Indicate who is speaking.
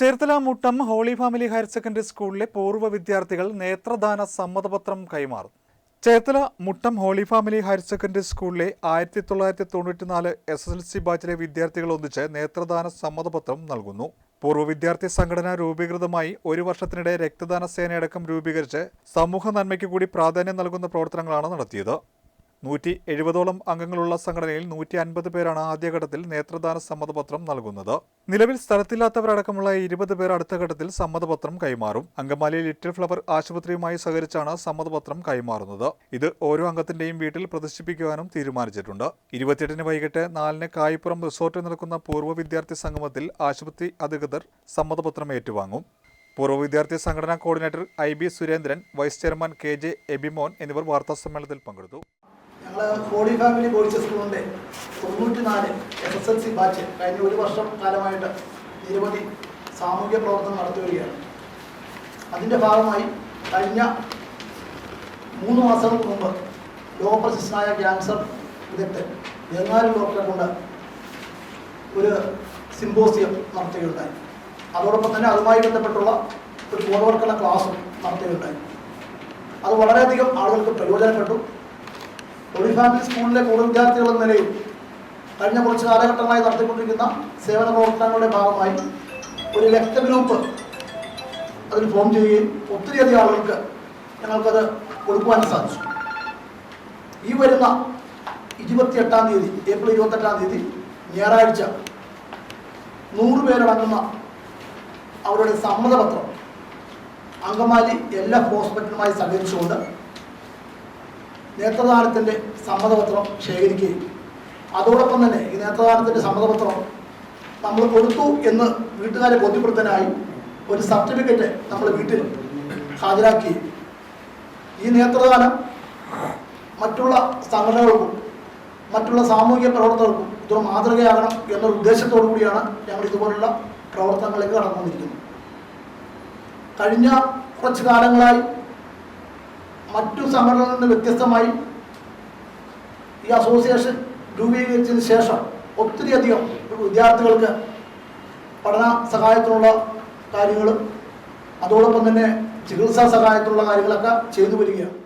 Speaker 1: Cherthala Muttom Holy Family Higher Secondary സ്കൂളിലെ പൂർവ വിദ്യാർത്ഥികൾ നേത്രദാന സമ്മതപത്രം കൈമാറും. Cherthala Muttom Holy Family Higher Secondary സ്കൂളിലെ ആയിരത്തി തൊള്ളായിരത്തി തൊണ്ണൂറ്റിനാല് എസ് എസ് എൽ സി ബാച്ചിലെ വിദ്യാർത്ഥികൾ ഒന്നിച്ച് നേത്രദാന സമ്മതപത്രം നൽകുന്നു. പൂർവ വിദ്യാർത്ഥി സംഘടന രൂപീകൃതമായി ഒരു വർഷത്തിനിടെ രക്തദാന സേനയടക്കം രൂപീകരിച്ച് സമൂഹ നന്മയ്ക്ക് കൂടി പ്രാധാന്യം നൽകുന്ന പ്രവർത്തനങ്ങളാണ് നടത്തിയത്. നൂറ്റി എഴുപതോളം അംഗങ്ങളുള്ള സംഘടനയിൽ നൂറ്റി അൻപത് പേരാണ് ആദ്യഘട്ടത്തിൽ നേത്രദാന സമ്മതപത്രം നൽകുന്നത്. നിലവിൽ സ്ഥലത്തില്ലാത്തവരടക്കമുള്ള ഇരുപത് പേർ അടുത്ത ഘട്ടത്തിൽ സമ്മതപത്രം കൈമാറും. അങ്കമാലി ലിറ്റിൽ ഫ്ലവർ ആശുപത്രിയുമായി സഹകരിച്ചാണ് സമ്മതപത്രം കൈമാറുന്നത്. ഇത് ഓരോ അംഗത്തിന്റെയും വീട്ടിൽ പ്രദർശിപ്പിക്കുവാനും തീരുമാനിച്ചിട്ടുണ്ട്. ഇരുപത്തിയെട്ടിന് വൈകിട്ട് നാലിന് കായ്പുറം റിസോർട്ടിൽ നടക്കുന്ന പൂർവ വിദ്യാർത്ഥി സംഗമത്തിൽ ആശുപത്രി അധികൃതർ സമ്മതപത്രം ഏറ്റുവാങ്ങും. പൂർവ വിദ്യാർത്ഥി സംഘടനാ coordinator I B Surendran vice chairman K J Abimon എന്നിവർ വാർത്താസമ്മേളനത്തിൽ പങ്കെടുത്തു.
Speaker 2: ഞങ്ങൾ ഹോളി ഫാമിലി ബോയ്സ് സ്കൂളിന്റെ തൊണ്ണൂറ്റിനാല് S S L C batch കഴിഞ്ഞ ഒരു വർഷം കാലമായിട്ട് നിരവധി സാമൂഹ്യ പ്രവർത്തനം നടത്തി വരികയാണ്. അതിന്റെ ഭാഗമായി കഴിഞ്ഞ മൂന്ന് മാസങ്ങൾക്ക് മുമ്പ് ലോകപ്രശസ്തനായ ക്യാൻസർ വിദഗ്ധൻ എങ്ങാനും ഡോക്ടറെ കൊണ്ട് ഒരു സിമ്പോസിയം നടത്തുകയുണ്ടായി. അതോടൊപ്പം തന്നെ അതുമായി ബന്ധപ്പെട്ടുള്ള ഒരു ബോധവൽക്കരണ ക്ലാസും നടത്തുകയുണ്ടായി. അത് വളരെയധികം ആളുകൾക്ക് പ്രയോജനപ്പെട്ടു. തൊഴിൽ ഫാമിലി സ്കൂളിലെ കൂടുതൽ വിദ്യാർത്ഥികൾ എന്ന നിലയിൽ കഴിഞ്ഞ കുറച്ച് കാലഘട്ടമായി നടത്തിക്കൊണ്ടിരിക്കുന്ന സേവന പ്രവർത്തനങ്ങളുടെ ഭാഗമായി ഒരു രക്ത ഗ്രൂപ്പ് അതിൽ ഫോം ചെയ്യുകയും ഒത്തിരിയധികം ആളുകൾക്ക് ഞങ്ങൾക്കത് കൊടുക്കുവാൻ സാധിച്ചു. ഈ വരുന്ന ഇരുപത്തിയെട്ടാം തീയതി ഏപ്രിൽ ഇരുപത്തെട്ടാം തീയതി ഞായറാഴ്ച നൂറ് പേരടങ്ങുന്ന അവരുടെ സമ്മതപത്രം അങ്കമാലി എല്ലാ ഹോസ്പിറ്റലുമായി സഹകരിച്ചുകൊണ്ട് നേത്രദാനത്തിന്റെ സമ്മതപത്രം ശേഖരിക്കുകയും. അതോടൊപ്പം തന്നെ ഈ നേത്രദാനത്തിന്റെ സമ്മതപത്രം നമ്മൾ കൊടുത്തു എന്ന് വീട്ടുകാരെ ബോധ്യപ്പെടുത്താനായി ഒരു സർട്ടിഫിക്കറ്റ് നമ്മൾ വീട്ടിൽ ഹാജരാക്കി ഈ നേത്രദാനം മറ്റുള്ള സംഘടനകൾക്കും മറ്റുള്ള സാമൂഹിക പ്രവർത്തകർക്കും ഇതൊരു മാതൃകയാകണം എന്നൊരു ഉദ്ദേശത്തോടു കൂടിയാണ് ഞങ്ങൾ ഇതുപോലുള്ള പ്രവർത്തനങ്ങളിലേക്ക് കടന്നു വന്നിരിക്കുന്നത് കഴിഞ്ഞ കുറച്ച് കാലങ്ങളായി മറ്റു സംഘടനകളിൽ നിന്ന് വ്യത്യസ്തമായി ഈ അസോസിയേഷൻ രൂപീകരിച്ചതിന് ശേഷം ഒത്തിരിയധികം വിദ്യാർത്ഥികൾക്ക് പഠന സഹായത്തിനുള്ള കാര്യങ്ങളും അതോടൊപ്പം തന്നെ ചികിത്സാ സഹായത്തിനുള്ള കാര്യങ്ങളൊക്കെ ചെയ്തു വരികയാണ്.